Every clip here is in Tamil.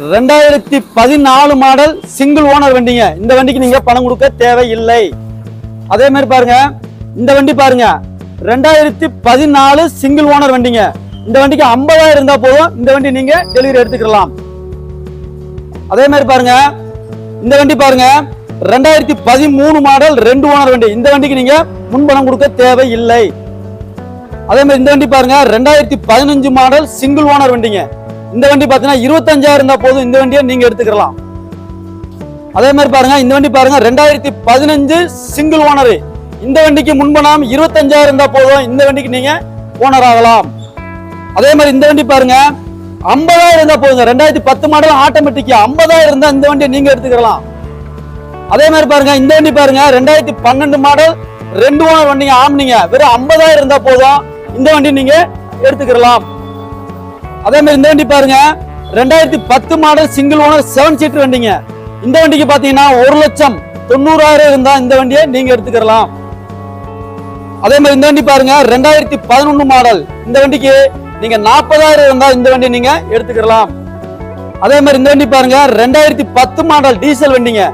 ரெண்டாயிரத்தி பதினாலு மாடல் சிங்கிள் ஓனர் வண்டிங்க. இந்த வண்டிக்கு நீங்க பணம் கொடுக்க தேவையில்லை. அதே மாதிரி பாருங்க. இந்த வண்டி பாருங்க. ரெண்டாயிரத்தி பதினாலு சிங்கிள் ஓனர் வண்டிங்க. இந்த வண்டிக்கு ஐம்பதாயிரம் இருந்தா போதும். இந்த வண்டி நீங்க டெலிவரி எடுத்துக்கலாம். அதே மாதிரி பாருங்க. இந்த வண்டி பாருங்க. ரெண்டாயிரத்தி பதிமூணு மாடல் ரெண்டு ஓனர் வண்டி. இந்த வண்டிக்கு நீங்க முன்பணம் கொடுக்க தேவையில்லை. அதே மாதிரி இந்த வண்டி பாருங்க. ரெண்டாயிரத்தி பதினஞ்சு மாடல் சிங்கிள் ஓனர் வண்டிங்க. இந்த வண்டி பாத்தீங்கன்னா இருபத்தஞ்சாயிரம் இருந்தா போதும். இந்த வண்டியை நீங்க எடுத்துக்கலாம். அதே மாதிரி பாருங்க இந்த வண்டி பாருங்க ரெண்டாயிரத்தி பதினஞ்சு சிங்கிள் ஓனர் இந்த வண்டிக்கு முன்பணம் இருபத்தஞ்சாயிரம் இருந்தா போதும். இந்த வண்டிக்கு நீங்க ஓனர் ஆகலாம். அதே மாதிரி இந்த வண்டி பாருங்க ஐம்பதாயிரம் இருந்தா போதுங்க. ரெண்டாயிரத்தி பத்து மாடல் ஆட்டோமேட்டிக் ஐம்பதாயிரம் இருந்தா இந்த வண்டியை நீங்க எடுத்துக்கலாம். அதே மாதிரி பாருங்க இந்த வண்டி பாருங்க ரெண்டாயிரத்தி பன்னெண்டு மாடல் ரெண்டு ஓனர் வண்டிங்க. ஆம்னிங்க வெறும் ஐம்பதாயிரம் இருந்தா போதும். இந்த வண்டி நீங்க எடுத்துக்கலாம். அதே மாதிரி இந்த வண்டி பாருங்க. ரெண்டாயிரத்தி பத்து model single owner seven seater வண்டிங்க. இந்த வண்டிக்கு பாத்தீங்கன்னா ஒரு லட்சம் தொண்ணூறாயிரம் இருந்தா இந்த வண்டியை நீங்க எடுத்துக்கலாம். அதே மாதிரி இந்த வண்டி பாருங்க ரெண்டாயிரத்தி பதினொன்னு மாடல் இந்த வண்டிக்கு நீங்க நாற்பதாயிரம் இருந்தா இந்த வண்டி நீங்க எடுத்துக்கலாம். அதே மாதிரி இந்த வண்டி பாருங்க ரெண்டாயிரத்தி பத்து மாடல் டீசல் வண்டிங்க.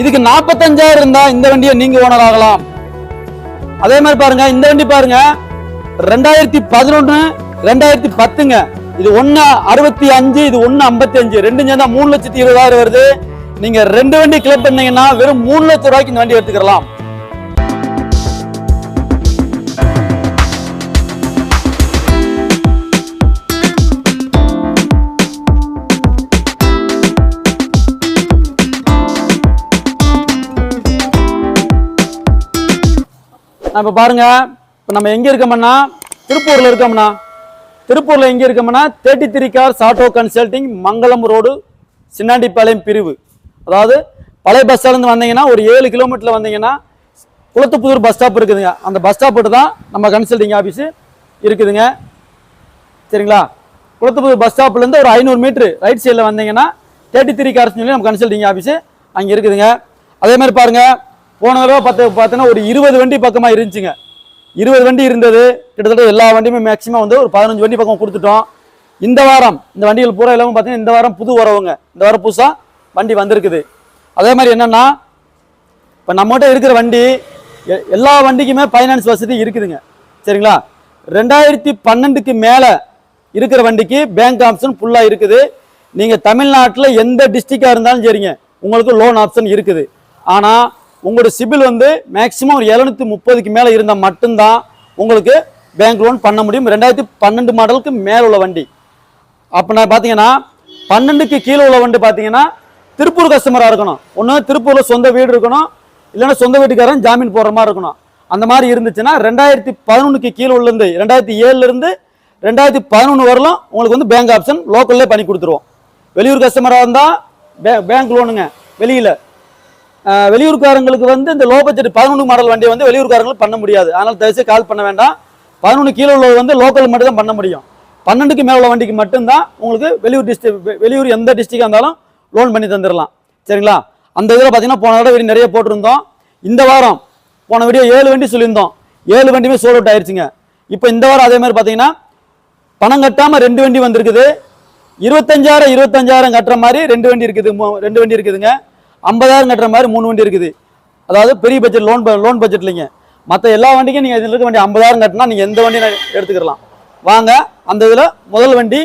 இதுக்கு நாற்பத்தஞ்சாயிரம் இருந்தா இந்த வண்டியை நீங்க ஓனர் ஆகலாம். அதே மாதிரி பாருங்க இந்த வண்டி பாருங்க ரெண்டாயிரத்தி பதினொன்னு ரெண்டாயிரத்தி பத்துங்க. இது ஒன்னு அறுபத்தி அஞ்சு இது ஒன்னு ஐம்பத்தி அஞ்சு. ரெண்டு சேர்ந்தா மூணு லட்சத்தி இருபதாயிரம் வருது. நீங்க ரெண்டு வண்டி கிளப் பண்ணீங்கன்னா வெறும் மூணு லட்சம் ரூபாய்க்கு இந்த வண்டி எடுத்துக்கலாம். இப்போ பாருங்க இப்போ நம்ம எங்க இருக்கோம்னா திருப்பூர்ல இருக்கோம்னா திருப்பூரில் எங்கே இருக்கோம்னா thirty three cars auto consulting Mangalam road Chinnandipalayam பிரிவு. அதாவது பழைய பஸ் ஸ்டாண்ட்லேருந்து வந்தீங்கன்னா ஒரு ஏழு கிலோமீட்டரில் வந்தீங்கன்னா குளத்துப்புதூர் பஸ் ஸ்டாப் இருக்குதுங்க. அந்த பஸ் ஸ்டாப்பிட்டு தான் நம்ம கன்சல்டிங் ஆஃபீஸு இருக்குதுங்க. சரிங்களா? குளத்துப்புதூர் பஸ் ஸ்டாப்லேருந்து ஒரு ஐநூறு மீட்ரு ரைட் சைடில் வந்தீங்கன்னா தேர்ட்டி த்ரீ கார்ஸ் சொல்லி நம்ம கன்சல்டிங் ஆஃபீஸு அங்கே இருக்குதுங்க. அதே மாதிரி பாருங்கள் போன தடவை பார்த்து பார்த்தீங்கன்னா ஒரு இருபது வண்டி பக்கமாக இருந்துச்சுங்க. இருபது வண்டி இருந்தது. கிட்டத்தட்ட எல்லா வண்டியுமே மேக்ஸிமம் வந்து ஒரு பதினஞ்சு வண்டி பக்கம் கொடுத்துட்டோம். இந்த வாரம் இந்த வண்டிகள் பூரா எல்லாமே பார்த்தீங்கன்னா இந்த வாரம் புது உறவுங்க. இந்த வாரம் புதுசாக வண்டி வந்திருக்குது. அதே மாதிரி என்னன்னா இப்போ நம்மகிட்ட இருக்கிற வண்டி எ- எல்லா வண்டிக்குமே ஃபைனான்ஸ் வசதி இருக்குதுங்க. சரிங்களா? ரெண்டாயிரத்தி பன்னெண்டுக்கு மேலே இருக்கிற வண்டிக்கு பேங்க் ஆப்ஷன் ஃபுல்லாக இருக்குது. நீங்கள் தமிழ்நாட்டில் எந்த டிஸ்ட்ரிக்டாக இருந்தாலும் சரிங்க. உங்களுக்கு லோன் ஆப்ஷன் இருக்குது. ஆனால் உங்களோட சிபில் வந்து மேக்ஸிமம் ஒரு எழுநூத்தி முப்பதுக்கு மேலே இருந்தால் மட்டும்தான் உங்களுக்கு பேங்க் லோன் பண்ண முடியும். ரெண்டாயிரத்தி பன்னெண்டு மாடலுக்கு மேலே உள்ள வண்டி. அப்போ நான் பார்த்தீங்கன்னா பன்னெண்டுக்கு கீழே உள்ள வண்டி பார்த்தீங்கன்னா திருப்பூர் கஸ்டமராக இருக்கணும். ஒன்று திருப்பூரில் சொந்த வீடு இருக்கணும். இல்லைன்னா சொந்த வீட்டுக்காரன் ஜாமீன் போடுற மாதிரி இருக்கணும். அந்த மாதிரி இருந்துச்சுன்னா ரெண்டாயிரத்தி பதினொன்றுக்கு கீழே உள்ளேருந்து ரெண்டாயிரத்தி ஏழுலேருந்து ரெண்டாயிரத்தி பதினொன்று வரலாம் உங்களுக்கு வந்து பேங்க் ஆப்ஷன் லோக்கல்லே பண்ணி கொடுத்துருவோம். வெளியூர் கஸ்டமராக இருந்தால் பே பேங்க் லோனுங்க வெளியில். வெளியூர்காரங்களுக்கு வந்து இந்த லோ பட்ஜெட் பதினொன்று மாடல் வண்டியை வந்து வெளியூர்காரங்களுக்கு பண்ண முடியாது. அதனால் தயவுசெய்து கால் பண்ண வேண்டாம். பதினொன்று கீழே உள்ளது வந்து லோக்கல் மட்டும் தான் பண்ண முடியும். பன்னெண்டுக்கு மேலே உள்ள வண்டிக்கு மட்டும்தான் உங்களுக்கு வெளியூர் டிஸ்ட்ரிக் வெளியூர் எந்த டிஸ்ட்ரிக்டாக இருந்தாலும் லோன் பண்ணி தந்துடலாம் சரிங்களா? அந்த இதில் பார்த்தீங்கன்னா போன தடவை வீடியோ நிறைய போட்டிருந்தோம். இந்த வாரம் போன வீடியோ ஏழு வண்டி சொல்லியிருந்தோம். ஏழு வண்டியுமே சோல் அவுட் ஆயிடுச்சுங்க இப்போ இந்த வாரம் அதே மாதிரி பார்த்தீங்கன்னா பணம் கட்டாமல் ரெண்டு வண்டி வந்திருக்குது. இருபத்தஞ்சாயிரம் இருபத்தஞ்சாயிரம் கட்டுற மாதிரி ரெண்டு வண்டி இருக்குது. ரெண்டு வண்டி இருக்குதுங்க. ஐம்பதாயிரம் கட்டுற மாதிரி மூணு வண்டி இருக்குது. அதாவது பெரிய பட்ஜெட் லோன் லோன் பட்ஜெட் இல்லைங்க. மற்ற எல்லா வண்டிக்கும் நீங்கள் இதில் இருக்க வண்டி ஐம்பதாயிரம் கட்டினா நீங்கள் எந்த வண்டியும் எடுத்துக்கலாம். வாங்க அந்த இதில் முதல் வண்டி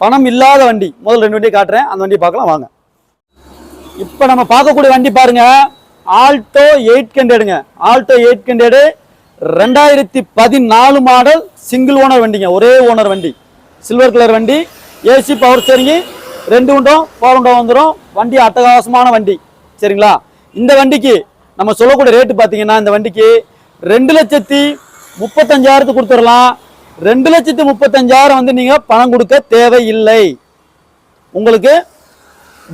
பணம் இல்லாத வண்டி முதல் ரெண்டு வண்டியை காட்டுறேன். அந்த வண்டி பார்க்கலாம் வாங்க. இப்போ நம்ம பார்க்கக்கூடிய வண்டி பாருங்க. ஆல்டோ எயிட் ஹண்ட்ரடுங்க. ஆல்டோ எயிட் ஹண்ட்ரடு ரெண்டாயிரத்தி பதினாலு மாடல் சிங்கிள் ஓனர் வண்டிங்க. ஒரே ஓனர் வண்டி. சில்வர் கலர் வண்டி. ஏசி பவர் சேரிங்கி ரெண்டு உண்டும் பவர் உண்டோ வந்துடும் வண்டி அட்டகாசமான வண்டி. சரிங்களா? இந்த வண்டிக்கு நம்ம சொல்லக்கூடிய ரேட்டு பார்த்தீங்கன்னா இந்த வண்டிக்கு ரெண்டு லட்சத்தி முப்பத்தஞ்சாயிரத்துக்கு கொடுத்துடலாம். ரெண்டு லட்சத்தி முப்பத்தஞ்சாயிரம் வந்து நீங்கள் பணம் கொடுக்க தேவையில்லை. உங்களுக்கு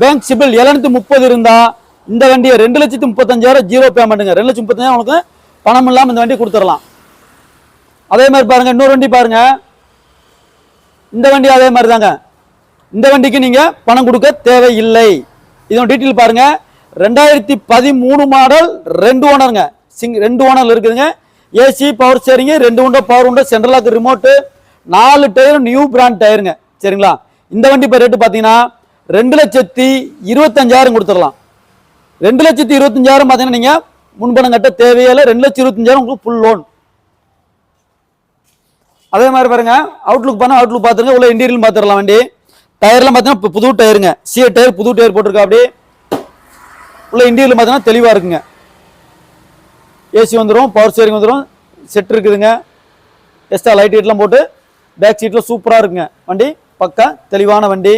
பேங்க் சிபில் எழுநூத்தி முப்பது இருந்தால் இந்த வண்டியை ரெண்டு லட்சத்தி முப்பத்தஞ்சாயிரம் ஜீரோ பேமெண்ட்டுங்க ரெண்டு லட்சம் முப்பத்தஞ்சாயிரம் உங்களுக்கு பணம் இல்லாமல் இந்த வண்டி கொடுத்துடலாம். அதே மாதிரி பாருங்க இன்னொரு வண்டி பாருங்க. இந்த வண்டி அதே மாதிரி தாங்க இந்த வண்டிக்கு நீங்கள் பணம் கொடுக்க தேவையில்லை. இதோட டீட்டெயில் பாருங்க. ரெண்டாயிரத்தி பதிமூணு மாடல் ரெண்டு ஓனருங்க. சிங் ரெண்டு ஓனர் இருக்குதுங்க. ஏசி பவர் ஸ்டேரிங் ரெண்டு உண்டோ பவர் உண்டோ சென்ட்ரலாக்கு ரிமோட்டு நாலு டயரும் நியூ பிராண்ட் டயருங்க சரிங்களா? இந்த வண்டி இப்போ ரேட்டு பார்த்தீங்கன்னா ரெண்டு லட்சத்தி இருபத்தஞ்சாயிரம் கொடுத்துடலாம். ரெண்டு லட்சத்தி இருபத்தஞ்சாயிரம் பார்த்தீங்கன்னா நீங்கள் முன்பணம் கட்ட தேவையில்லை ரெண்டு லட்சம் இருபத்தஞ்சாயிரம் உங்களுக்கு ஃபுல் லோன் அதே மாதிரி பாருங்க அவுட்லுக் பண்ண அவுட்லுக் பார்த்துருங்க உள்ள இன்டீரியல் பார்த்துடலாம் வண்டி. டயர்லாம் பார்த்தீங்கன்னா புது டயருங்க சிஏ டயர் புது டயர் போட்டிருக்கா அப்படி. உள்ள இன்டீரியல் பார்த்தீங்கன்னா தெளிவாக இருக்குங்க. ஏசி வந்துடும் பவர் ஸ்டேரிங் வந்துடும் செட் இருக்குதுங்க. எக்ஸ்ட்ரா லைட் ஹீட்லாம் போட்டு பேக் சீட்டில் சூப்பராக இருக்குங்க. வண்டி பக்கா தெளிவான வண்டி.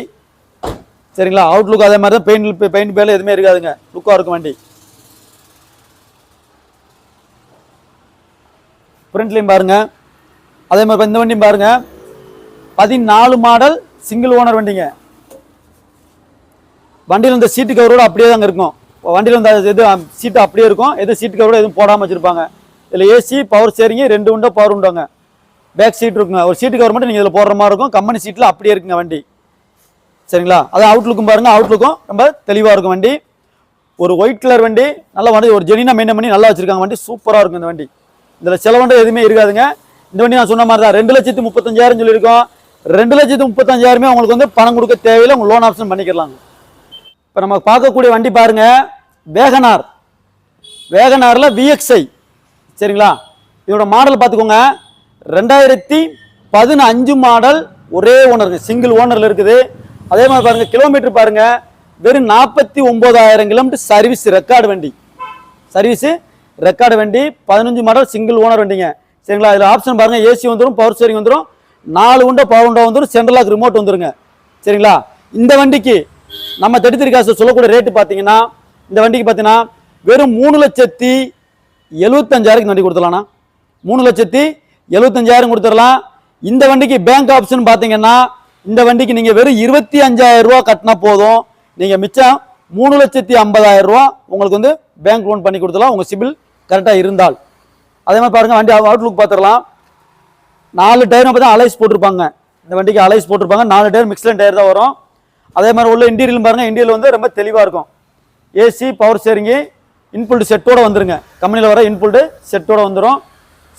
சரிங்களா? அவுட்லுக் அதே மாதிரி தான் பெயிண்ட் பெயிண்ட் பேல எதுவுமே இருக்காதுங்க. லுக்காக இருக்கும் வண்டி. ஃப்ரண்ட்லேயும் பாருங்க. அதே மாதிரி இந்த வண்டியும் பாருங்க. பதினாலு மாடல் சிங்கிள் ஓனர் வண்டிங்க. வண்டியில் இந்த சீட்டு கவரோட அப்படியே தாங்க இருக்கும். வண்டியில் வந்து இது சீட்டு அப்படியே இருக்கும். எதுவும் சீட்டு கவரோட எதுவும் போடாமல் வச்சுருப்பாங்க. இதில் ஏசி பவர் ஸ்டேரிங் ரெண்டு உண்டோ பவர் உண்டோங்க. பேக் சீட் இருக்குங்க. ஒரு சீட்டு கவர் மட்டும் நீங்கள் இதில் போடுற மாதிரி இருக்கும். கம்பெனி சீட்டில் அப்படியே இருக்குங்க வண்டி. சரிங்களா? அது அவுட்லுக்கும் பாருங்கள் அவுட்லுக்கும் ரொம்ப தெளிவாக இருக்கும் வண்டி. ஒரு ஒயிட் கலர் வண்டி. நல்லா வண்டி. ஒரு ஜெனினா மெயின்டைன் பண்ணி நல்லா வச்சுருக்காங்க வண்டி. சூப்பராக இருக்கும் இந்த வண்டி. இதில் செலவண்டம் எதுவுமே இருக்காதுங்க. இந்த வண்டி நான் சொன்ன மாதிரி தான் ரெண்டு லட்சத்து முப்பத்தஞ்சாயிரம் சொல்லியிருக்கோம். ரெண்டு லட்சத்து முப்பத்தஞ்சாயிரமே உங்களுக்கு வந்து பணம் கொடுக்க தேவையில்லை. உங்கள் லோன் ஆப்ஷன் பண்ணிக்கலாங்க. இப்போ நம்ம பார்க்கக்கூடிய வண்டி பாருங்கள் வேகனார். வேகனாரில் விஎக்ஸ்ஐ சரிங்களா? இதோட மாடல் பார்த்துக்கோங்க. ரெண்டாயிரத்தி பதினஞ்சு மாடல் ஒரே ஓனர் சிங்கிள் ஓனரில் இருக்குது. அதே மாதிரி பாருங்கள் கிலோமீட்டர் பாருங்கள் வெறும் நாற்பத்தி ஒம்பதாயிரம் கிலோமீட்டர் சர்வீஸ் ரெக்கார்டு வண்டி. சர்வீஸு ரெக்கார்டு வண்டி பதினஞ்சு மாடல் சிங்கிள் ஓனர் வண்டிங்க. சரிங்களா? அதில் ஆப்ஷன் பாருங்கள் ஏசி வந்துடும் பவர் ஸ்டேரிங் வந்துடும் நாலு உண்டோ பவர் உண்டோ வந்துடும் சென்ட்ரலாக் ரிமோட் வந்துருங்க. சரிங்களா? இந்த வண்டிக்கு நம்ம தடுத்திருக்காசு சொல்லக்கூடிய ரேட்டு பார்த்தீங்கன்னா இந்த வண்டிக்கு பார்த்தீங்கன்னா வெறும் மூணு லட்சத்தி எழுபத்தஞ்சாயிரம் வண்டி கொடுத்துடலாம்ண்ணா. மூணு லட்சத்தி எழுபத்தஞ்சாயிரம் கொடுத்துடலாம். இந்த வண்டிக்கு பேங்க் ஆப்ஷன் பார்த்தீங்கன்னா இந்த வண்டிக்கு நீங்கள் வெறும் இருபத்தி அஞ்சாயிரம் ரூபா கட்டினா போதும். நீங்கள் மிச்சம் மூணு லட்சத்தி ஐம்பதாயிரம் ரூபா உங்களுக்கு வந்து பேங்க் லோன் பண்ணி கொடுத்துடலாம். உங்கள் சிபில் கரெக்டாக இருந்தால். அதே மாதிரி பாருங்கள் வண்டி அவுட்லுக் பார்த்துடலாம் நாலு டயரும் பார்த்தா அலைஸ் போட்டிருப்பாங்க. இந்த வண்டிக்கு அலைஸ் போட்டிருப்பாங்க. நாலு டயர் மிக்ஸ்லன் டயர் தான் வரும். அதே மாதிரி உள்ள இன்டீரியல் பாருங்கள் இன்டீரியல் வந்து ரொம்ப தெளிவாக இருக்கும். ஏசி பவர் ஸ்டேரிங்கு இன்புல்டு செட்டோட வந்துருங்க. கம்பெனியில் வர இன்புல்டு செட்டோட வந்துடும்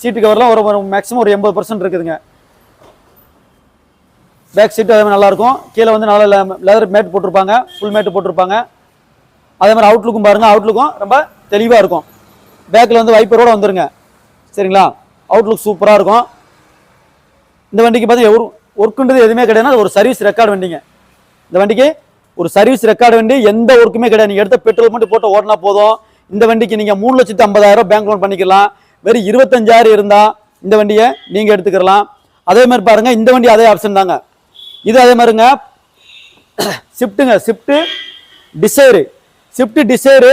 சீட்டு கவர்லாம் ஒரு மேக்ஸிமம் ஒரு எண்பது பர்சன்ட் இருக்குதுங்க. பேக் சீட்டு அதே மாதிரி நல்லாயிருக்கும். கீழே வந்து நல்லா லெதர் மேட் போட்டிருப்பாங்க. ஃபுல் மேட் போட்டிருப்பாங்க. அதே மாதிரி அவுட்லுக்கும் பாருங்கள் அவுட்லுக்கும் ரொம்ப தெளிவாக இருக்கும். பேக்கில் வந்து வைப்பரோடு வந்துருங்க. சரிங்களா? அவுட்லுக் சூப்பராக இருக்கும். இந்த வண்டிக்கு பார்த்தீங்கன்னா ஒரு ஒர்க்குன்றது எதுவுமே கிடையாது ஒரு சர்வீஸ் ரெக்கார்டு வண்டிங்க. இந்த வண்டிக்கு ஒரு சர்வீஸ் ரெக்கார்டு வண்டி எந்த ஒர்க்குமே கிடையாது. நீங்கள் எடுத்த பெட்ரோல் மட்டும் போட்டு ஓட்டினா போதும். இந்த வண்டிக்கு நீங்கள் மூணு லட்சத்து ஐம்பதாயிரம் பேங்க் லோன் பண்ணிக்கலாம். வெறும் இருபத்தஞ்சாயிரம் இருந்தால் இந்த வண்டியை நீங்கள் எடுத்துக்கலாம். அதே மாதிரி பாருங்கள் இந்த வண்டி அதே ஆப்ஷன் தாங்க. இது அதே மாதிரிங்க ஷிஃப்ட்டுங்க ஷிஃப்ட்டு டிசைரு ஷிஃப்ட்டு டிசைரு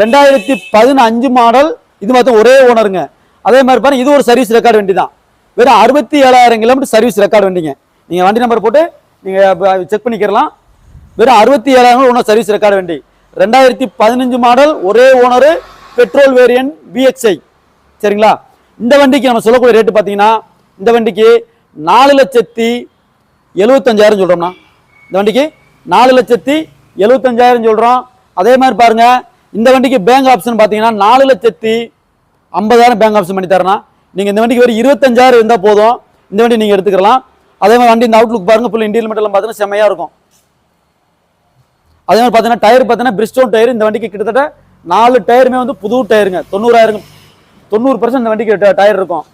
ரெண்டாயிரத்தி பதினஞ்சு மாடல் இது மொத்தம் ஒரே ஓனருங்க அதே மாதிரி பாருங்க இது ஒரு சர்வீஸ் ரெக்கார்டு வண்டி தான். வெறும் அறுபத்தி ஏழாயிரம் கிலோமீட்டர் சர்வீஸ் ரெக்கார்டு வண்டிங்க. நீங்கள் வண்டி நம்பர் போட்டு நீங்கள் செக் பண்ணிக்கிறலாம் வெறும் அறுபத்தி ஏழாயிரம் ஓனர் சர்வீஸ் ரெக்கார்டு வண்டி. ரெண்டாயிரத்தி பதினஞ்சு மாடல் ஒரே ஓனரு பெட்ரோல் வேரியன்ட் விஎக்ஸ்ஐ சரிங்களா? இந்த வண்டிக்கு நம்ம சொல்லக்கூடிய ரேட்டு பார்த்தீங்கன்னா இந்த வண்டிக்கு நாலு லட்சத்தி எழுபத்தஞ்சாயிரம் சொல்கிறோம்னா இந்த வண்டிக்கு நாலு லட்சத்தி எழுபத்தஞ்சாயிரம் சொல்கிறோம் அதே மாதிரி பாருங்க இந்த வண்டிக்கு பேங்க் ஆப்ஷன் பார்த்தீங்கன்னா நாலு லட்சத்தி ஐம்பதாயிரம் பேங்க் ஆப்ஷன் பண்ணி தரேண்ணா நீங்கள் இந்த வண்டிக்கு ஒரு இருபத்தஞ்சாயிரம் இருந்தால் போதும். இந்த வண்டி நீங்கள் எடுத்துக்கலாம். அதே மாதிரி வண்டி இந்த அவுட்லுக் பாருங்க ஃபுல் இண்டியல் மட்டும் பார்த்தீங்கன்னா செம்மையாக இருக்கும். அதே மாதிரி பார்த்தீங்கன்னா டயர் பார்த்தீங்கன்னா பிரிஸ்டோன் டயர் இந்த வண்டிக்கு கிட்டத்தட்ட நாலு டயருமே வந்து புது டயருங்க. தொண்ணூறாயிரம் தொண்ணூறு பர்சன்ட் இந்த வண்டிக்கு டயர் இருக்கும்.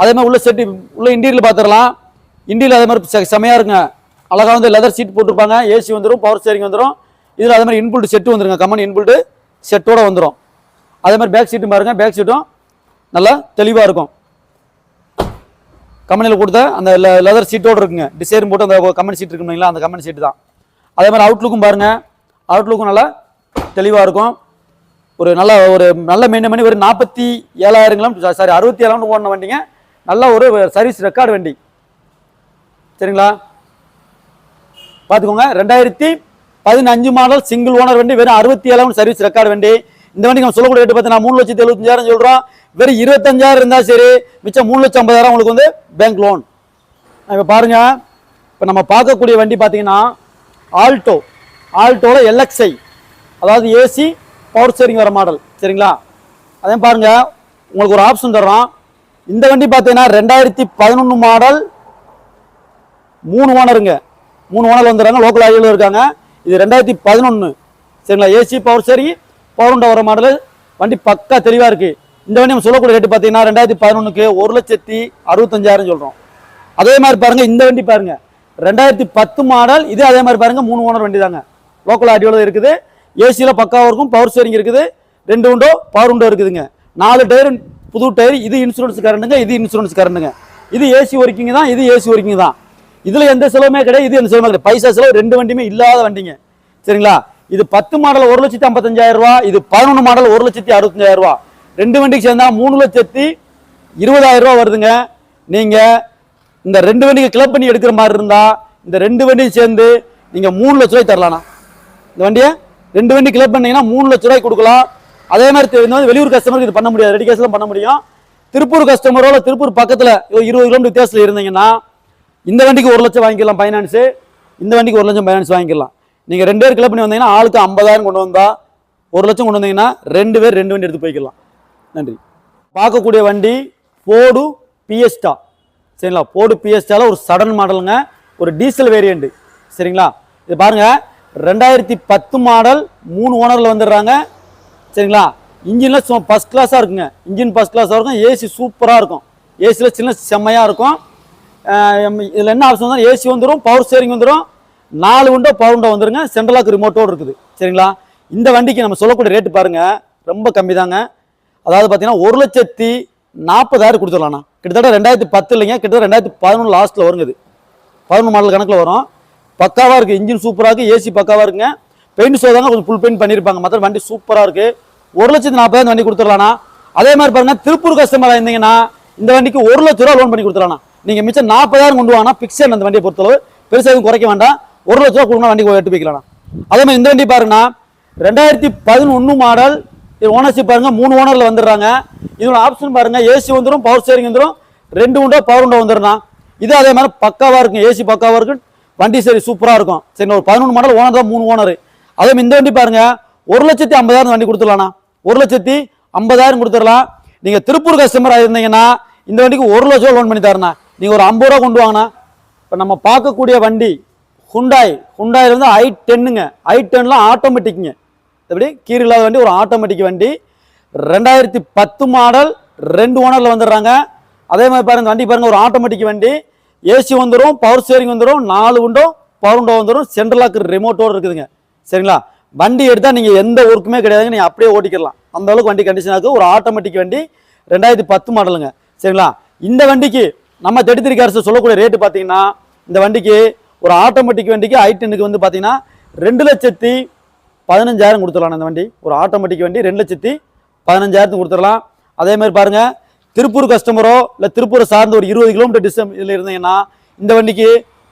அதே மாதிரி உள்ள செட்டு உள்ள இன்டீரியல் பார்த்துடலாம் இண்டியில் அதே மாதிரி செ- செமையா இருக்குங்க. அழகாக வந்து லெதர் சீட் போட்டிருப்பாங்க. ஏசி வந்துடும் பவர் ஸ்டேரிங் வந்துடும் இதில் அதே மாதிரி இன்புல்ட் செட்டு வந்துருங்க. கம்பெனி இன்புல்ட்டு செட்டோட வந்துடும் அதே மாதிரி பேக் சீட்டும் பாருங்கள் பேக் சீட்டும் நல்லா தெளிவாக இருக்கும். கம்பெனியில் கொடுத்த அந்த லெதர் சீட்டோட இருக்குங்க. டிசைன் போட்டு அந்த கம்பெனி சீட் இருக்கு இல்லைங்களா அந்த கம்பெனி சீட்டு தான். அதே மாதிரி அவுட்லுக்கும் பாருங்கள் அவுட்லுக்கும் நல்லா தெளிவாக இருக்கும். ஒரு நல்ல ஒரு நல்ல மெயின் பண்ணி ஒரு நாற்பத்தி ஏழாயிரம் கிலோமீட்டர் சாரி அறுபத்தி ஏழாயிரம் ஓடின வண்டிங்க. நல்ல ஒரு சர்வீஸ் ரெக்கார்டு வண்டி. சரிங்களா? பார்த்துக்கோங்க. ரெண்டாயிரத்தி பதினஞ்சு மாடல் சிங்கிள் ஓனர் வண்டி வெறும் அறுபத்தி ஏழாயிரம் சர்வீஸ் ரெக்கார்டு வண்டி. இந்த வண்டிக்கு நம்ம சொல்லக்கூடிய ரேட்டு பார்த்தீங்கன்னா மூணு லட்சத்தி எழுபத்தஞ்சாயிரம் சொல்கிறோம் வெறும் இருபத்தஞ்சாயிரம் இருந்தால் சரி மிச்சம் மூணு லட்சம் ஐம்பதாயிரம் உங்களுக்கு வந்து பேங்க் லோன் இப்போ பாருங்கள் இப்போ நம்ம பார்க்கக்கூடிய வண்டி பார்த்தீங்கன்னா ஆல்டோ ஆல்டோவில் எல்எக்ஸ்ஐ அதாவது ஏசி பவர் ஸ்டேரிங் வர மாடல் சரிங்களா? அதே பாருங்கள் உங்களுக்கு ஒரு ஆப்ஷன் தர்றோம். இந்த வண்டி பார்த்தீங்கன்னா ரெண்டாயிரத்தி பதினொன்று மாடல் மூணு ஓனருங்க மூணு ஓனர் வந்துடுறாங்க லோக்கல் ஆடியோவில் இருக்காங்க. இது ரெண்டாயிரத்தி பதினொன்று சரிங்களா? ஏசி பவர் சரி பவர் உண்டா வர மாடல் வண்டி பக்கா தெளிவாக இருக்குது இந்த வண்டி நம்ம சொல்லக்கூடிய ரேட்டு பார்த்தீங்கன்னா ரெண்டாயிரத்தி பதினொன்றுக்கு ஒரு லட்சத்தி அறுபத்தஞ்சாயிரம் சொல்கிறோம் அதே மாதிரி பாருங்கள் இந்த வண்டி பாருங்கள் ரெண்டாயிரத்தி பத்து மாடல். இது அதே மாதிரி பாருங்க மூணு ஓனர் வண்டி தாங்க. லோக்கல் ஆடியோவில் இருக்குது. ஏசியில் பக்காவும் இருக்கும் பவர் ஸ்டேரிங் இருக்குது. ரெண்டு உண்டோ பவர் உண்டோ இருக்குதுங்க. நாலு டயர் புது டயர் இது இன்சூரன்ஸ் கரண்டுங்க இது இன்சூரன்ஸ் கரண்டுங்க இது ஏசி ஒர்க்கிங் தான் இது ஏசி ஒர்க்கிங் தான். இதில் எந்த செலவுமே கிடையாது இது எந்த செலவுமே கிடையாது. பைசா செலவு ரெண்டு வண்டியுமே இல்லாத வண்டிங்க. சரிங்களா? இது பத்து மாடல் ஒரு லட்சத்தி ஐம்பத்தஞ்சாயிரம் ரூபா இது பதினொன்று மாடல் ஒரு லட்சத்தி அறுபத்தஞ்சாயிரம் ரூபா. ரெண்டு வண்டிக்கு சேர்ந்தா மூணு லட்சத்தி இருபதாயிரம் ரூபா வருதுங்க. நீங்கள் இந்த ரெண்டு வண்டிக்கு கிளப் பண்ணி எடுக்கிற மாதிரி இருந்தா இந்த ரெண்டு வண்டியும் சேர்ந்து நீங்க மூணு லட்ச ரூபாய் தரலாம்ண்ணா இந்த வண்டியை ரெண்டு வண்டி கிளப் பண்ணீங்கன்னா மூணு லட்ச ரூபாய்க்கு கொடுக்கலாம். அதே மாதிரி தெ- வெளியூர் கஸ்டமருக்கு இது பண்ண முடியாது. ரெடி கேஸ்லாம் பண்ண முடியும். திருப்பூர் கஸ்டமரோட திருப்பூர் பக்கத்தில் இருபது கிலோமீட்டர் வித்தியாசத்தில் இருந்தீங்கன்னா இந்த வண்டிக்கு ஒரு லட்சம் வாங்கிக்கலாம் ஃபைனான்ஸு இந்த வண்டிக்கு ஒரு லட்சம் ஃபைனான்ஸ் வாங்கிக்கலாம் நீங்கள் ரெண்டு பேர் கிளப் பண்ணி வந்தீங்கன்னா ஆளுக்கு ஐம்பதாயிரம் கொண்டு வந்தால் ஒரு லட்சம் கொண்டு வந்தீங்கன்னா ரெண்டு பேர் ரெண்டு வண்டி எடுத்து போய்க்கலாம் நன்றி. பார்க்கக்கூடிய வண்டி ஃபோர்டு பிஎஸ்டா சரிங்களா? போடு பிஎஸ்டால ஒரு சடன் மாடலுங்க ஒரு டீசல் வேரியண்ட்டு சரிங்களா? இது பாருங்க ரெண்டாயிரத்தி பத்து மாடல் மூணு ஓனரில் வந்துடுறாங்க. சரிங்களா? இன்ஜினில் சும்மா ஃபஸ்ட் கிளாஸாக இருக்குங்க. இன்ஜின் ஃபஸ்ட் கிளாஸாக இருக்கும். ஏசி சூப்பராக இருக்கும். ஏசியில் சின்ன செம்மையாக இருக்கும். இதில் என்ன ஆப்ஷன் தான் ஏசி வந்துடும் பவர் ஸ்டேரிங் வந்துடும் நாலு விண்டோ பவர் விண்டோ வந்துருங்க. சென்ட்ரலாக்கு ரிமோட்டோடு இருக்குது. சரிங்களா? இந்த வண்டிக்கு நம்ம சொல்லக்கூடிய ரேட்டு பாருங்க ரொம்ப கம்மி தாங்க அதாவது பார்த்தீங்கன்னா ஒரு லட்சத்தி நாற்பதாயிரம் கொடுத்துடலாம்ண்ணா. கிட்டத்தட்ட ரெண்டாயிரத்தி பத்து இல்லைங்க கிட்டத்தட்ட ரெண்டாயிரத்தி பதினொன்று லாஸ்ட்டில் வருங்க இது. பதினொன்று மாடல் கணக்கில் வரும். பக்காவாக இருக்குது இன்ஜின் சூப்பராக இருக்குது ஏசி பக்காவாக இருக்குங்க. பெயிண்ட் ஷோ தாங்க கொஞ்சம் ஃபுல் பெயிண்ட் பண்ணியிருப்பாங்க மற்ற வண்டி சூப்பராக இருக்குது ஒரு லட்சத்தி நாற்பதாயிரம் வண்டி கொடுத்துடலாண்ணா அதே மாதிரி பாருங்க திருப்பூர் கஸ்டமராக இருந்தீங்கன்னா இந்த வண்டிக்கு ஒரு லட்ச ரூபா லோன் பண்ணி கொடுத்துடலாண்ணா நீங்கள் மிச்சம் நாற்பதாயிரம் கொண்டு வாங்கினா பிக்சர் அந்த வண்டியை பொறுத்தளவு. பெருசாக எதுவும் குறைக்க வேண்டாம். ஒரு லட்ச ரூபா கொடுக்கணும் வண்டி எட்டு போய்க்கலாம்ண்ணா. அதே மாதிரி இந்த வண்டி பாருங்கன்னா ரெண்டாயிரத்தி பதினொன்று மாடல் இது ஓனர்ஷிப் பாருங்க மூணு ஓனர்ல வந்துடுறாங்க. இதோட ஆப்ஷன் பாருங்க ஏசி வந்துடும் பவர் ஸ்டேரிங் வந்துடும் ரெண்டு உண்டோ பவர் உண்டோ வந்துடும் இது அதே மாதிரி பக்காவா இருக்கும் ஏசி பக்காவா இருக்கும். வண்டி சரி சூப்பரா இருக்கும். சரி ஒரு பதினொன்று மாடல் ஓனர் தான் மூணு ஓனர் அதே மாதிரி இந்த வண்டி பாருங்க ஒரு லட்சத்தி ஐம்பதாயிரம் வண்டி கொடுத்துடலாம்ண்ணா ஒரு லட்சத்தி ஐம்பதாயிரம் கொடுத்துடலாம். நீங்க திருப்பூர் கஸ்டமர் இருந்தீங்கன்னா இந்த வண்டிக்கு ஒரு லட்சம் ரூபா லோன் பண்ணி தரேண்ணா. நீங்க ஒரு ஐம்பது ரூபா கொண்டு வாங்கண்ணா. இப்போ நம்ம பார்க்கக்கூடிய வண்டி ஹுண்டாய் ஹுண்டாயில் வந்து ஐ டென்னுங்க ஐ டென்லாம் ஆட்டோமேட்டிக்குங்க எப்படி? கீர் இல்லாத வண்டி ஒரு ஆட்டோமேட்டிக் வண்டி. ரெண்டாயிரத்தி பத்து மாடல் ரெண்டு ஓனரில் வந்துடுறாங்க. அதே மாதிரி பாருங்கள் வண்டி பாருங்கள் ஒரு ஆட்டோமேட்டிக் வண்டி. ஏசி வந்துடும் பவர் ஸ்டேரிங் வந்துடும் நாலு உண்டோ பவர் உண்டோ வந்துடும் சென்ட்ரலாக்கு ரிமோட்டோடு இருக்குதுங்க. சரிங்களா? வண்டி எடுத்தால் நீங்கள் எந்த ஒர்க்குமே கிடையாதுங்க நீங்கள் அப்படியே ஓட்டிக்கலாம் அந்த அளவுக்கு வண்டி கண்டிஷனாக ஒரு ஆட்டோமேட்டிக் வண்டி ரெண்டாயிரத்தி பத்து மாடலுங்க சரிங்களா? இந்த வண்டிக்கு நம்ம தெடித்திரி அரசு சொல்லக்கூடிய ரேட்டு பார்த்தீங்கன்னா இந்த வண்டிக்கு ஒரு ஆட்டோமேட்டிக் வண்டிக்கு ஐ டென்னுக்கு வந்து பார்த்தீங்கன்னா ரெண்டு லட்சத்தி பதினஞ்சாயிரம் கொடுத்துடலாம் இந்த வண்டி. ஒரு ஆட்டோமேட்டிக் வண்டி ரெண்டு லட்சத்தி பதினஞ்சாயிரத்துக்கு கொடுத்துடலாம். அதே மாதிரி பாருங்க திருப்பூர் கஸ்டமரோ இல்லை திருப்பூரை சார்ந்த ஒரு இருபது கிலோமீட்டர் டிஸ்டன்ஸ் இதில் இருந்தீங்கன்னா இந்த வண்டிக்கு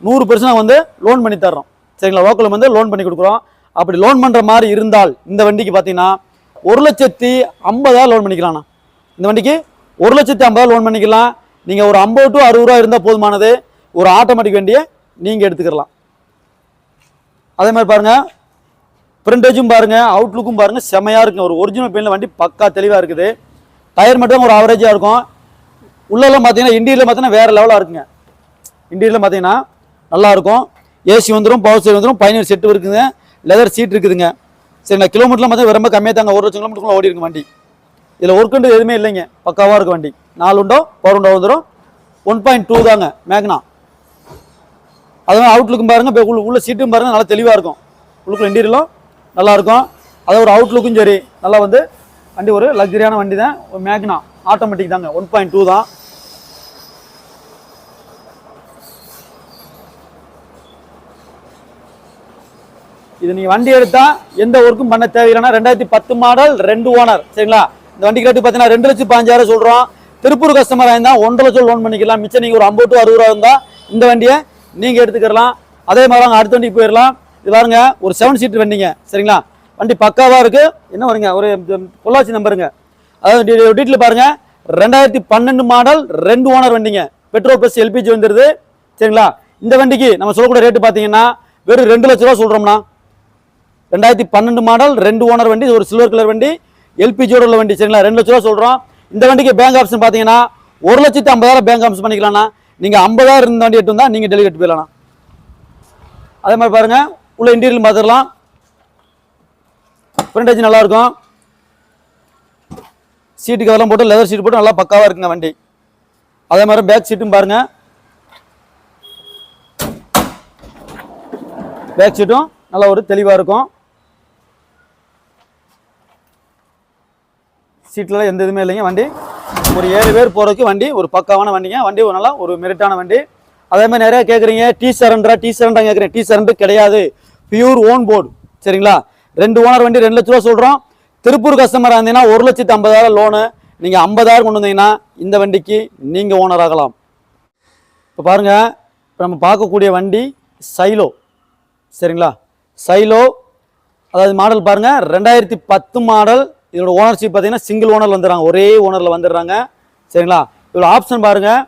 நூறு பெர்சன்ட் வந்து லோன் பண்ணி தர்றோம். சரிங்களா? லோக்கல் வந்து லோன் பண்ணி கொடுக்குறோம். அப்படி லோன் பண்ணுற மாதிரி இருந்தால் இந்த வண்டிக்கு பார்த்தீங்கன்னா ஒரு லட்சத்தி ஐம்பதாயிரம் லோன் பண்ணிக்கலாம்ண்ணா. இந்த வண்டிக்கு ஒரு லட்சத்தி ஐம்பதாயிரம் லோன் பண்ணிக்கலாம். நீங்கள் ஒரு ஐம்பது டு அறுபது ரூபா இருந்தால் போதுமானது. ஒரு ஆட்டோமேட்டிக் வண்டியை நீங்கள் எடுத்துக்கலாம் அதே மாதிரி பாருங்கள் பிரிண்டேஜும் பாருங்க அவுட்லுக்கும் பாருங்க செமையா இருக்கும் ஒரு ஒரிஜினல் பெயின்ல வண்டி பக்கா தெளிவா இருக்குது. டயர் மட்டும் ஒரு ஆவரேஜாக இருக்கும். உள்ளெல்லாம் பார்த்தீங்கன்னா இன்டீரியர் பார்த்தீங்கன்னா வேற லெவலாக இருக்குங்க. இன்டீரியர் பார்த்தீங்கன்னா நல்லா இருக்கும். ஏசி வந்துடும் பவர் ஸ்டேரிங் வந்துடும் பயணியர் செட்டு இருக்குங்க. லெதர் சீட் இருக்குதுங்க. சரிங்களா கிலோமீட்டர்லாம் பார்த்தீங்கன்னா ரொம்ப கம்மியாக தாங்க. ஒரு லட்சம் கிலோமீட்டருக்குள்ள ஓடி இருக்கு வண்டி. இதில் ஒர்க்குன்றது எதுவுமே இல்லைங்க. பக்காவாக இருக்கு வண்டி. நாலு உண்டோ பவர் உண்டோ வந்துடும் ஒன் பாயிண்ட் டூ தாங்க மேக்னா அதுவும் அவுட்லுக்கும் பாருங்க இப்போ உள்ள சீட்டும் பாருங்க நல்லா தெளிவாக இருக்கும். உள்ளுக்குள்ள இன்டீரியலும் நல்லா இருக்கும் அது ஒரு அவுட்லுக்கும் சரி நல்லா வந்து வண்டி ஒரு லக்ஸரியான வண்டி தான் ஒரு மேக்னா ஆட்டோமேட்டிக் தாங்க. ஒன் பாயிண்ட் டூ தான். இது நீங்கள் வண்டி எடுத்தால் எந்த ஒர்க்கும் பண்ண தேவையில்லைன்னா ரெண்டாயிரத்தி பத்து மாடல் ரெண்டு ஓனர் சரிங்களா? இந்த வண்டி ரேட்டு பார்த்தீங்கன்னா ரெண்டு லட்சம் பாஞ்சாயிரம் சொல்கிறோம் திருப்பூர் கஸ்டமர் ஆயிருந்தால் ஒன்றரை லட்சம் லோன் பண்ணிக்கலாம். மிச்சம் நீங்கள் ஒரு ஐம்பது டு அறுபது ரூபா இருந்தால் இந்த வண்டியை நீங்கள் எடுத்துக்கலாம். அதே மாதிரி அடுத்த வண்டிக்கு போயிடலாம். இது பாருங்க ஒரு செவன் சீட் வண்டிங்க. சரிங்களா? வண்டி பக்காவாக இருக்குது என்ன வருங்க? ஒரு பொள்ளாச்சி நம்பருங்க அதாவது டீட்டில் பாருங்கள் ரெண்டாயிரத்தி பன்னெண்டு மாடல் ரெண்டு ஓனர் வண்டிங்க. பெட்ரோல் ப்ளஸ் எல்பிஜி வந்துடுது சரிங்களா? இந்த வண்டிக்கு நம்ம சொல்லக்கூடிய ரேட்டு பார்த்தீங்கன்னா வெறும் ரெண்டு லட்ச ரூபா சொல்கிறோம்னா ரெண்டாயிரத்தி பன்னெண்டு மாடல் ரெண்டு ஓனர் வண்டி இது ஒரு சில்வர் கலர் வண்டி எல்பிஜியோட உள்ள வண்டி. சரிங்களா? ரெண்டு லட்ச ரூபா சொல்கிறோம் இந்த வண்டிக்கு பேங்க் ஆப்ஷன் பார்த்தீங்கன்னா ஒரு லட்சத்தி ஐம்பதாயிரம் பேங்க் ஆப்ஷன் பண்ணிக்கலாம்னா நீங்கள் ஐம்பதாயிரம் இருந்த வண்டி எட்டு வந்தால் நீங்கள் டெலிவரி போயிடலாம் அதே மாதிரி பாருங்கள் உள்ள இன்டீரியல் பார்த்துடலாம் ஃப்ரண்டேஜ் நல்லா இருக்கும் சீட்டு கவர்லாம் போட்டு லெதர் சீட் போட்டு நல்லா பக்காவாக இருக்குங்க வண்டி. அதே மாதிரி பேக் சீட்டும் பாருங்க. பேக் சீட்டும் நல்லா ஒரு தெளிவாக இருக்கும். சீட்டில் எந்த இதுவுமே இல்லைங்க வண்டி. ஒரு ஏழு பேர் போகிறதுக்கு வண்டி ஒரு பக்காவான வண்டிங்க. வண்டி ஒரு நல்லா ஒரு மெரிட்டான வண்டி. அதே மாதிரி நிறையா கேட்குறீங்க டீ சரண்டரா டீ சரண்டா கேட்குறேன் டீ சரண்டர் கிடையாது. பியூர் ஓன் போர்டு சரிங்களா? ரெண்டு ஓனர் வண்டி ரெண்டு லட்ச ரூபா சொல்கிறோம் திருப்பூர் கஸ்டமராக இருந்தீங்கன்னா ஒரு லட்சத்து ஐம்பதாயிரம் லோனு நீங்கள் ஐம்பதாயிரம் கொண்டு வந்தீங்கன்னா இந்த வண்டிக்கு நீங்கள் ஓனர் ஆகலாம். இப்போ பாருங்கள் இப்போ நம்ம பார்க்கக்கூடிய வண்டி சைலோ சரிங்களா? சைலோ அதாவது மாடல் பாருங்கள் ரெண்டாயிரத்தி பத்து மாடல் இதோட ஓனர்ஷிப் பார்த்தீங்கன்னா சிங்கிள் ஓனர் வந்துடுறாங்க. ஒரே ஓனரில் வந்துடுறாங்க. சரிங்களா? இதோட ஆப்ஷன் பாருங்கள்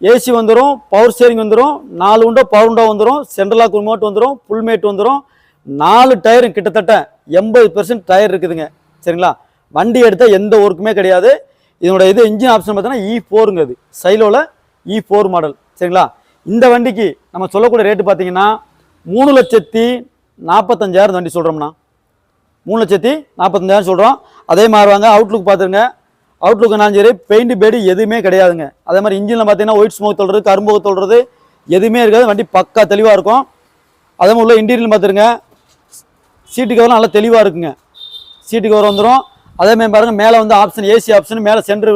ஏசி வந்துடும் பவர் ஸ்டேரிங் வந்துடும் நாலு உண்டோ பவர் உண்டோ வந்துடும் சென்ட்ரலாக் ரிமோட் வந்துடும் ஃபுல் மேட் வந்துடும் நாலு டயரும் கிட்டத்தட்ட எண்பது பெர்சன்ட் டயர் இருக்குதுங்க. சரிங்களா? வண்டி எடுத்தால் எந்த ஒர்க்குமே கிடையாது. இதனோட இது இன்ஜின் ஆப்ஷன் பார்த்தீங்கன்னா இ ஃபோருங்கிறது சைலோவில் இ ஃபோர் மாடல் சரிங்களா? இந்த வண்டிக்கு நம்ம சொல்லக்கூடிய ரேட்டு பார்த்தீங்கன்னா மூணு லட்சத்தி நாற்பத்தஞ்சாயிரம் வண்டி சொல்கிறோம்னா மூணு லட்சத்தி நாற்பத்தஞ்சாயிரம் சொல்கிறோம் அதே மாதிரி வாங்க அவுட்லுக் பார்த்துருங்க. அவுட்லுக்குனாலும் சரி பெயிண்ட் பேடு எதுவுமே கிடையாதுங்க. அதே மாதிரி இன்ஜினில் பார்த்தீங்கன்னா ஒயிட் ஸ்மோக் தொல்றது கரும்புக தொல்றது எதுவுமே இருக்காது. வண்டி பக்கா தெளிவாக இருக்கும். அதே மாதிரி உள்ள இன்டீரியல் பார்த்துருங்க. சீட்டு கவர்லாம் நல்லா தெளிவாக இருக்குங்க. சீட்டு கவர் வந்துடும் அதே மாதிரி பாருங்கள் மேலே வந்து ஆப்ஷன் ஏசி ஆப்ஷன் மேலே சென்ட்ரு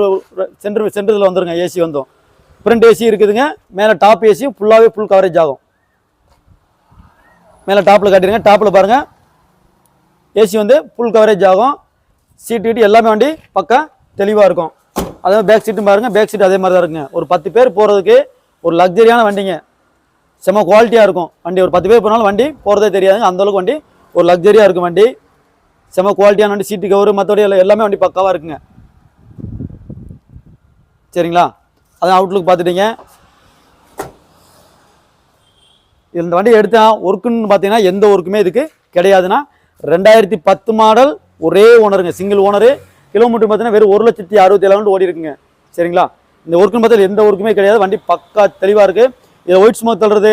சென்ட்ரு சென்டரில் வந்துருங்க ஏசி வந்தும். ஃப்ரண்ட் ஏசி இருக்குதுங்க. மேலே டாப் ஏசி ஃபுல்லாகவே ஃபுல் கவரேஜ் ஆகும். மேலே டாப்பில் காட்டிடுங்க டாப்பில் பாருங்கள் ஏசி வந்து ஃபுல் கவரேஜ் ஆகும். சீட்டு கீட்டு எல்லாமே வண்டி பக்கா தெளிவாக இருக்கும். அதே பேக் சீட்டும் பாருங்கள் பேக் சீட் அதே மாதிரி தான் இருக்குங்க. ஒரு பத்து பேர் போகிறதுக்கு ஒரு லக்ஸரியான வண்டிங்க. செம்ம குவாலிட்டியாக இருக்கும். வண்டி ஒரு பத்து பேர் போனாலும் வண்டி போகிறதே தெரியாதுங்க. அந்தளவுக்கு வண்டி ஒரு லக்ஸரியாக இருக்கும் வண்டி. செம்ம குவாலிட்டியான வண்டி சீட்டு கவர் மற்றபடி எல்லாம் எல்லாமே வண்டி பக்காவாக இருக்குங்க. சரிங்களா? அதான் அவுட்லுக் பார்த்துட்டீங்க. இந்த வண்டி எடுத்தால் ஒர்க்குன்னு பார்த்தீங்கன்னா எந்த ஒர்க்குமே இதுக்கு கிடையாதுன்னா ரெண்டாயிரத்தி பத்து மாடல் ஒரே ஓனருங்க சிங்கிள் ஓனரு கிலோமீட்டர் பார்த்தீங்கன்னா வெறும் ஒரு லட்சத்தி அறுபத்தி ஏழாண்டு ஓடி இருக்குங்க. சரிங்களா? இந்த ஒர்க்குன்னு பார்த்தா எந்த ஒர்க்குமே கிடையாது. வண்டி பக்கா தெளிவாக இருக்குது இதில் ஒயிட் ஸ்மோக் தள்ளுறது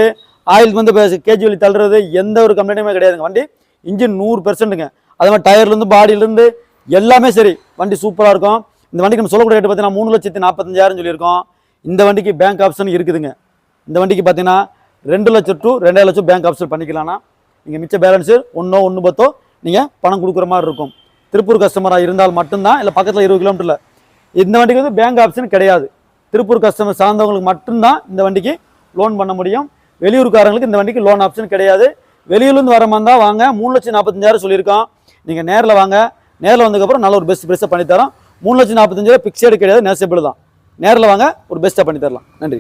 ஆயில் வந்து கேஜி வலி தள்ளுறது எந்த ஒரு கம்ப்ளைண்ட்டுமே கிடையாதுங்க. வண்டி இன்ஜின் நூறு பெர்சென்ட்டுங்க அதே மாதிரி டயர்லேருந்து பாடியிலேருந்து எல்லாமே சரி. வண்டி சூப்பராக இருக்கும். இந்த வண்டிக்கு நம்ம சொல்லக்கூடிய ரேட்டு பார்த்தீங்கன்னா மூணு லட்சத்தி நாற்பத்தஞ்சாயிரம் சொல்லியிருக்கோம். இந்த வண்டிக்கு பேங்க் ஆப்ஷன் இருக்குதுங்க. இந்த வண்டிக்கு பார்த்தீங்கன்னா ரெண்டு லட்சம் டு ரெண்டாயிரம் லட்சம் பேங்க் ஆப்ஷன் பண்ணிக்கலாம்னா நீங்கள் மிச்ச பேலன்ஸு ஒன்றோ ஒன்று பத்தோ நீங்கள் பணம் கொடுக்குற மாதிரி இருக்கும். திருப்பூர் கஸ்டமராக இருந்தால் மட்டும்தான் இல்லை பக்கத்தில் இருபது கிலோமீட்டரில் இந்த வண்டிக்கு வந்து பேங்க் ஆப்ஷன் கிடையாது. திருப்பூர் கஸ்டமர் சார்ந்தவங்களுக்கு மட்டும்தான் இந்த வண்டிக்கு லோன் பண்ண முடியும். வெளியூர்காரங்களுக்கு இந்த வண்டிக்கு லோன் ஆப்ஷன் கிடையாது. வெளியூர்லேருந்து வர மாதிரி தான் வாங்க மூணு லட்சம் நாற்பத்தஞ்சாயிரம் சொல்லியிருக்கோம் நீங்கள் நேரில் வாங்க. நேரில் வந்ததுக்கப்புறம் நல்ல ஒரு பெஸ்ட் பெஸ்ட்டாக பண்ணித்தரோம் மூணு லட்சம் நாற்பத்தஞ்சாயிரம் பிக்சடு கிடையாது நேசபிள் தான். நேரில் வாங்க ஒரு பெஸ்ட்டாக பண்ணித்தரலாம். நன்றி.